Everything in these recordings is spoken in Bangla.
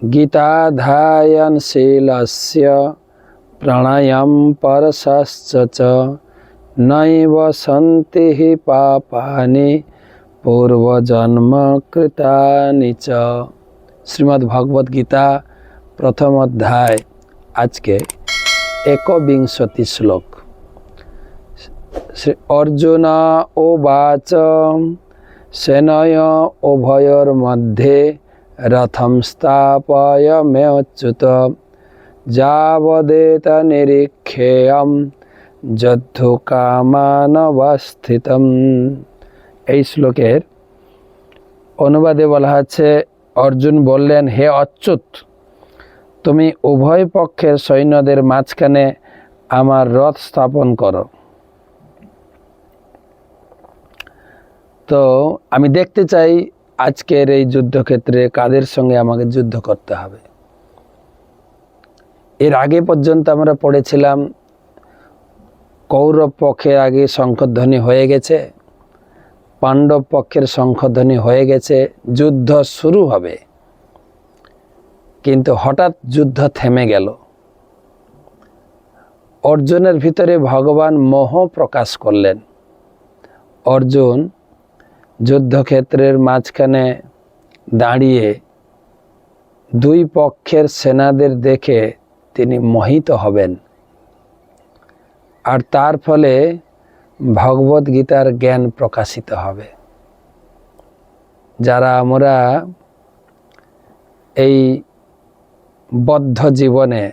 গীতাধায়নশীলস্য প্রাণায়াম পরশ্চ চ সন্তি পাপানি পূর্বজন্ম কৃতানি চ শ্রীমদ্ ভগবদ গীতা প্রথম অধ্যায় আজকে একবিংশতি শ্লোক শ্রী অর্জুন ও বাচ সেনয় উভয়ের মধ্যে রথম স্থাপয় মেচ্যুত যাবদেত নিরীক্ষেয়ম যদ্ধু কামানবস্থিতম এই শ্লোকের অনুবাদে বলা হচ্ছে, অর্জুন বললেন, হে অচ্যুত, তুমি উভয় পক্ষের সৈন্যদের মাঝখানে আমার রথ স্থাপন করো। তো আমি দেখতে চাই আজকের এই যুদ্ধক্ষেত্রে কাদের সঙ্গে আমাকে যুদ্ধ করতে হবে? এর আগে পর্যন্ত আমরা পড়েছিলাম, কৌরব পক্ষের আগে শঙ্খধ্বনি হয়ে গেছে, পাণ্ডব পক্ষের শঙ্খধ্বনি হয়ে গেছে, যুদ্ধ শুরু হবে। কিন্তু হঠাৎ যুদ্ধ থেমে গেল। অর্জুনের ভিতরে ভগবান মোহ প্রকাশ করলেন। অর্জুন যুদ্ধক্ষেত্রের মাঝখানে দাঁড়িয়ে দুই পক্ষের সেনাদের দেখে তিনি মোহিত হবেন। আর তার ফলে ভগবত গীতার জ্ঞান প্রকাশিত হবে। যারা আমরা এই বদ্ধ জীবনে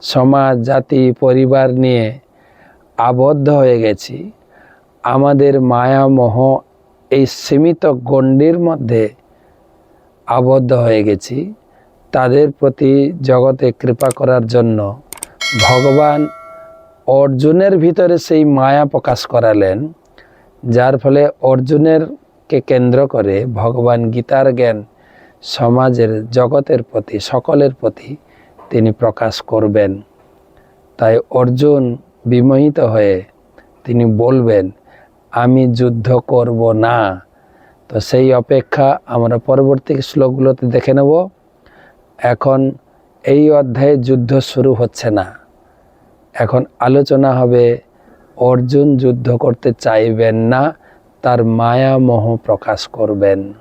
সমাজ, জাতি, পরিবার নিয়ে আবদ্ধ হয়ে গেছি, আমাদের মায়া মোহ এই সীমিত গণ্ডির মধ্যে আবদ্ধ হয়ে গেছি। তাদের প্রতি জগতে কৃপা করার জন্য ভগবান অর্জুনের ভিতরে সেই মায়া প্রকাশ করালেন, যার ফলে অর্জুনেরকে কেন্দ্র করে ভগবান গীতার জ্ঞান সমাজের জগতের প্রতি, সকলের প্রতি তিনি প্রকাশ করবেন। তাই অর্জুন বিমোহিত হয়ে তিনি বলবেন আমি যুদ্ধ করব না। তো সেই অপেক্ষা আমরা পরবর্তী শ্লোকগুলোতে দেখে নেব। এখন এই অধ্যায়ে যুদ্ধ শুরু হচ্ছে না। এখন আলোচনা হবে, অর্জুন যুদ্ধ করতে চাইবেন না, তার মায়া মোহ প্রকাশ করবেন।